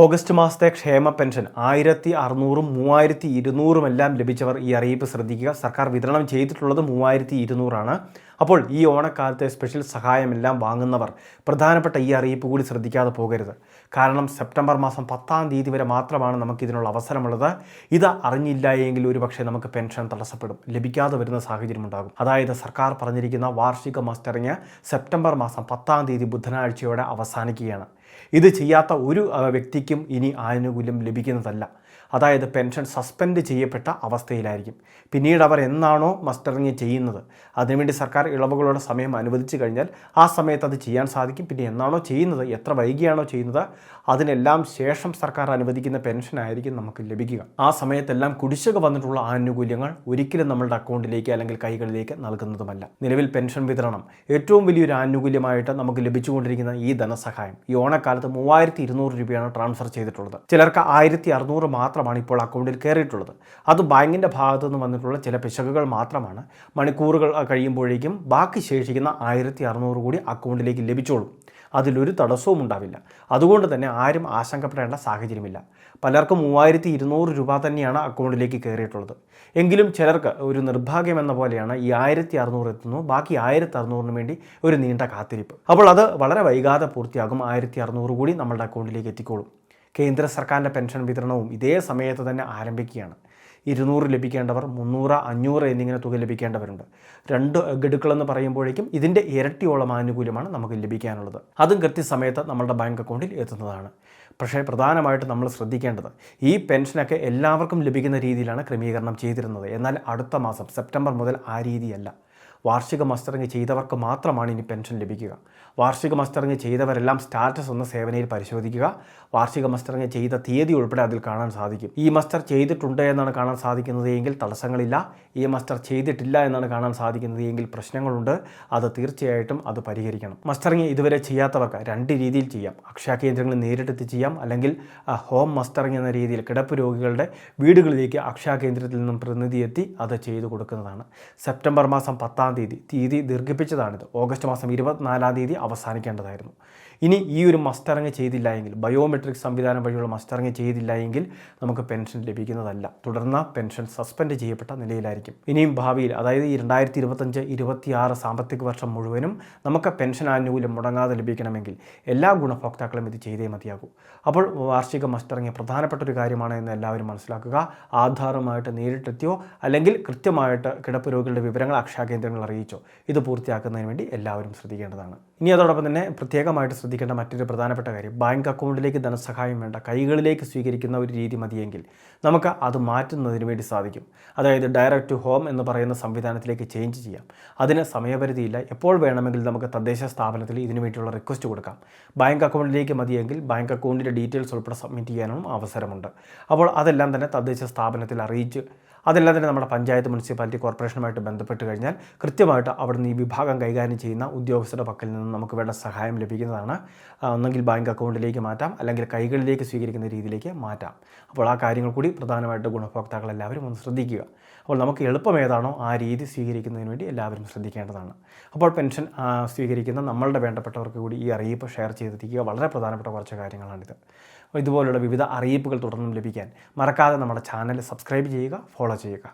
August മാസത്തെ ക്ഷേമ pension ആയിരത്തി അറുന്നൂറും മൂവായിരത്തി ഇരുന്നൂറും എല്ലാം ലഭിച്ചവർ ഈ അറിയിപ്പ് ശ്രദ്ധിക്കുക. സർക്കാർ വിതരണം ചെയ്തിട്ടുള്ളത് മൂവായിരത്തി ഇരുന്നൂറാണ് അപ്പോൾ ഈ ഓണക്കാലത്തെ സ്പെഷ്യൽ സഹായമെല്ലാം വാങ്ങുന്നവർ പ്രധാനപ്പെട്ട ഈ അറിയിപ്പ് കൂടി ശ്രദ്ധിക്കാതെ പോകരുത്. കാരണം സെപ്റ്റംബർ മാസം പത്താം തീയതി വരെ മാത്രമാണ് നമുക്ക് ഇതിനുള്ള അവസരമുള്ളത്. ഇത് അറിഞ്ഞില്ല എങ്കിൽ ഒരുപക്ഷെ നമുക്ക് പെൻഷൻ തടസ്സപ്പെടും. ലഭിക്കാതെ വരുന്ന സാഹചര്യം ഉണ്ടാകും. അതായത് സർക്കാർ പറഞ്ഞിരിക്കുന്ന വാർഷിക മസ്റ്ററിങ് സെപ്റ്റംബർ മാസം പത്താം തീയതി ബുധനാഴ്ചയോടെ അവസാനിക്കുകയാണ്. ഇത് ചെയ്യാത്ത ഒരു വ്യക്തിക്കും ഇനി ആനുകൂല്യം ലഭിക്കുന്നതല്ല. അതായത് പെൻഷൻ സസ്പെൻഡ് ചെയ്യപ്പെട്ട അവസ്ഥയിലായിരിക്കും. പിന്നീട് അവർ എന്നാണോ മസ്റ്ററിങ് ചെയ്യുന്നത്? അതിനുവേണ്ടി സർക്കാർ ഇളവുകളുടെ സമയം അനുവദിച്ചു കഴിഞ്ഞാൽ ആ സമയത്ത് അത് ചെയ്യാൻ സാധിക്കും. പിന്നെ എന്നാണോ ചെയ്യുന്നത്? എത്ര വൈകിയാണോ ചെയ്യുന്നത്? അതിനെല്ലാം ശേഷം സർക്കാർ അനുവദിക്കുന്ന പെൻഷനായിരിക്കും നമുക്ക് ലഭിക്കുക. ആ സമയത്തെല്ലാം കുടിശ്ശിക വന്നിട്ടുള്ള ആനുകൂല്യങ്ങൾ ഒരിക്കലും നമ്മളുടെ അക്കൗണ്ടിലേക്ക് അല്ലെങ്കിൽ കൈകളിലേക്ക് നൽകുന്നതുമല്ല. നിലവിൽ പെൻഷൻ വിതരണം ഏറ്റവും വലിയൊരു ആനുകൂല്യമായിട്ട് നമുക്ക് ലഭിച്ചുകൊണ്ടിരിക്കുന്ന ഈ ധനസഹായം ഈ ഓണക്കാലത്ത് മൂവായിരത്തി രൂപയാണ് ട്രാൻസ്ഫർ ചെയ്തിട്ടുള്ളത്. ചിലർക്ക് ആയിരത്തി അറുന്നൂറ് മാത്രമാണ് ഇപ്പോൾ അക്കൗണ്ടിൽ കയറിയിട്ടുള്ളത്. അത് ബാങ്കിന്റെ ഭാഗത്തു നിന്ന് വന്നിട്ടുള്ള ചില പിശകുകൾ മാത്രമാണ് മണിക്കൂറുകൾ കഴിയുമ്പോഴേക്കും ബാക്കി ശേഷിക്കുന്ന ആയിരത്തി അറുന്നൂറ് കോടി അക്കൗണ്ടിലേക്ക് ലഭിച്ചോളും. അതിലൊരു തടസ്സവും ഉണ്ടാവില്ല. അതുകൊണ്ട് തന്നെ ആരും ആശങ്കപ്പെടേണ്ട സാഹചര്യമില്ല. പലർക്കും മൂവായിരത്തി ഇരുന്നൂറ് രൂപ തന്നെയാണ് അക്കൗണ്ടിലേക്ക് കയറിയിട്ടുള്ളത്. എങ്കിലും ചിലർക്ക് ഒരു നിർഭാഗ്യം എന്ന പോലെയാണ് ഈ ആയിരത്തി അറുന്നൂറ് എത്തുന്നു. ബാക്കി ആയിരത്തി അറുന്നൂറിന് വേണ്ടി ഒരു നീണ്ട കാത്തിരിപ്പ്. അപ്പോൾ അത് വളരെ വൈകാതെ പൂർത്തിയാകും. ആയിരത്തി അറുന്നൂറ് കൂടി നമ്മളുടെ അക്കൗണ്ടിലേക്ക് എത്തിക്കോളും. കേന്ദ്ര സർക്കാരിന്റെ പെൻഷൻ വിതരണവും ഇതേ സമയത്ത് തന്നെ ആരംഭിക്കുകയാണ്. ഇരുന്നൂറ് ലഭിക്കേണ്ടവർ മുന്നൂറ് അഞ്ഞൂറ് എന്നിങ്ങനെ തുക ലഭിക്കേണ്ടവരുണ്ട്. രണ്ട് ഗഡുക്കളെന്ന് പറയുമ്പോഴേക്കും ഇതിന്റെ ഇരട്ടിയോളം ആനുകൂല്യമാണ് നമുക്ക് ലഭിക്കാനുള്ളത്. അതും കൃത്യസമയത്ത് നമ്മളുടെ ബാങ്ക് അക്കൗണ്ടിൽ എത്തുന്നതാണ്. പക്ഷേ പ്രധാനമായിട്ട് നമ്മൾ ശ്രദ്ധിക്കേണ്ടത് ഈ പെൻഷനൊക്കെ എല്ലാവർക്കും ലഭിക്കുന്ന രീതിയിലാണ് ക്രമീകരണം ചെയ്തിരുന്നത്. എന്നാൽ അടുത്ത മാസം സെപ്റ്റംബർ മുതൽ ആ രീതിയല്ല. വാർഷിക മസ്റ്ററിങ് ചെയ്തവർക്ക് മാത്രമാണ് ഇനി പെൻഷൻ ലഭിക്കുക. വാർഷിക മസ്റ്ററിങ് ചെയ്തവരെല്ലാം സ്റ്റാറ്റസ് എന്ന സേവനയിൽ പരിശോധിക്കുക. വാർഷിക മസ്റ്ററിങ് ചെയ്ത തീയതി ഉൾപ്പെടെ അതിൽ കാണാൻ സാധിക്കും. ഈ മസ്റ്റർ ചെയ്തിട്ടുണ്ട് എന്നാണ് കാണാൻ സാധിക്കുന്നത് എങ്കിൽ തടസ്സങ്ങളില്ല. ഈ മസ്റ്റർ ചെയ്തിട്ടില്ല എന്നാണ് കാണാൻ സാധിക്കുന്നത് എങ്കിൽ പ്രശ്നങ്ങളുണ്ട്. അത് തീർച്ചയായിട്ടും അത് പരിഹരിക്കണം. മസ്റ്ററിങ് ഇതുവരെ ചെയ്യാത്തവർക്ക് രണ്ട് രീതിയിൽ ചെയ്യാം. അക്ഷയ കേന്ദ്രങ്ങളിൽ നേരിട്ടെത്തി ചെയ്യാം. അല്ലെങ്കിൽ ഹോം മസ്റ്ററിങ് എന്ന രീതിയിൽ കിടപ്പ് രോഗികളുടെ വീടുകളിലേക്ക് അക്ഷയ കേന്ദ്രത്തിൽ നിന്നും പ്രതിനിധി എത്തി അത് ചെയ്തു കൊടുക്കുന്നതാണ്. സെപ്റ്റംബർ മാസം പത്താം തീയതി തീയതി ദീർഘിപ്പിച്ചതാണിത്. ഓഗസ്റ്റ് മാസം ഇരുപത്തിനാലാം തീയതി അവസാനിക്കേണ്ടതായിരുന്നു. ഇനി ഈ ഒരു മസ്റ്ററിങ് ചെയ്തില്ല എങ്കിൽ ബയോമെട്രിക് സംവിധാനം വഴിയുള്ള മസ്റ്ററിങ് ചെയ്തില്ല എങ്കിൽ നമുക്ക് പെൻഷൻ ലഭിക്കുന്നതല്ല. തുടർന്ന് പെൻഷൻ സസ്പെൻഡ് ചെയ്യപ്പെട്ട നിലയിലായിരിക്കും. ഇനിയും ഭാവിയിൽ അതായത് ഈ രണ്ടായിരത്തി ഇരുപത്തഞ്ച് ഇരുപത്തിയാറ് സാമ്പത്തിക വർഷം മുഴുവനും നമുക്ക് പെൻഷൻ ആനുകൂല്യം മുടങ്ങാതെ ലഭിക്കണമെങ്കിൽ എല്ലാ ഗുണഭോക്താക്കളും ഇത് ചെയ്തേ മതിയാകൂ. അപ്പോൾ വാർഷിക മസ്റ്ററിങ് പ്രധാനപ്പെട്ട ഒരു കാര്യമാണ് എന്ന് എല്ലാവരും മനസ്സിലാക്കുക. ആധാറുമായിട്ട് നേരിട്ടെത്തിയോ അല്ലെങ്കിൽ കൃത്യമായിട്ട് കിടപ്പ് രോഗികളുടെ വിവരങ്ങൾ അക്ഷയ കേന്ദ്രങ്ങൾ അറിയിച്ചോ ഇത് പൂർത്തിയാക്കുന്നതിന് വേണ്ടി എല്ലാവരും ശ്രദ്ധിക്കേണ്ടതാണ്. ഇനി അതോടൊപ്പം തന്നെ പ്രത്യേകമായിട്ട് ശ്രദ്ധിക്കേണ്ട മറ്റൊരു പ്രധാനപ്പെട്ട കാര്യം ബാങ്ക് അക്കൗണ്ടിലേക്ക് ധനസഹായം വേണ്ട കൈകളിലേക്ക് സ്വീകരിക്കുന്ന ഒരു രീതി മതിയെങ്കിൽ നമുക്ക് അത് മാറ്റുന്നതിന് വേണ്ടി സാധിക്കും. അതായത് ഡയറക്റ്റ് ടു ഹോം എന്ന് പറയുന്ന സംവിധാനത്തിലേക്ക് ചേഞ്ച് ചെയ്യാം. അതിന് സമയപരിധിയില്ല. എപ്പോൾ വേണമെങ്കിൽ നമുക്ക് തദ്ദേശ സ്ഥാപനത്തിൽ ഇതിനു വേണ്ടിയുള്ള റിക്വസ്റ്റ് കൊടുക്കാം. ബാങ്ക് അക്കൗണ്ടിലേക്ക് മതിയെങ്കിൽ ബാങ്ക് അക്കൗണ്ടിന്റെ ഡീറ്റെയിൽസ് ഉൾപ്പെടെ സബ്മിറ്റ് ചെയ്യാനും അവസരമുണ്ട്. അപ്പോൾ അതെല്ലാം തന്നെ തദ്ദേശ സ്ഥാപനത്തിൽ അറിയിച്ച് അതെല്ലാം തന്നെ നമ്മുടെ പഞ്ചായത്ത് മുനിസിപ്പാലിറ്റി കോർപ്പറേഷനുമായിട്ട് ബന്ധപ്പെട്ട് കഴിഞ്ഞാൽ കൃത്യമായിട്ട് അവിടുന്ന് ഈ വിഭാഗം കൈകാര്യം ചെയ്യുന്ന ഉദ്യോഗസ്ഥരുടെ പക്കൽ നിന്ന് നമുക്ക് വേണ്ട സഹായം ലഭിക്കുന്നതാണ്. ഒന്നെങ്കിൽ ബാങ്ക് അക്കൗണ്ടിലേക്ക് മാറ്റാം അല്ലെങ്കിൽ കൈകളിലേക്ക് സ്വീകരിക്കുന്ന രീതിയിലേക്ക് മാറ്റാം. അപ്പോൾ ആ കാര്യങ്ങൾ കൂടി പ്രധാനമായിട്ട് ഗുണഭോക്താക്കൾ എല്ലാവരും ഒന്ന് ശ്രദ്ധിക്കുക. അപ്പോൾ നമുക്ക് എളുപ്പം ഏതാണോ ആ രീതി സ്വീകരിക്കുന്നതിന് വേണ്ടി എല്ലാവരും ശ്രദ്ധിക്കേണ്ടതാണ്. അപ്പോൾ പെൻഷൻ സ്വീകരിക്കുന്ന നമ്മളുടെ വേണ്ടപ്പെട്ടവർക്ക് കൂടി ഈ അറിയിപ്പ് ഷെയർ ചെയ്തെത്തിക്കുക. വളരെ പ്രധാനപ്പെട്ട കുറച്ച് കാര്യങ്ങളാണിത്. ഇതുപോലുള്ള വിവിധ അറിയിപ്പുകൾ തുടർന്നും ലഭിക്കാൻ മറക്കാതെ നമ്മുടെ ചാനൽ സബ്സ്ക്രൈബ് ചെയ്യുക ഫോളോ ചെയ്യുക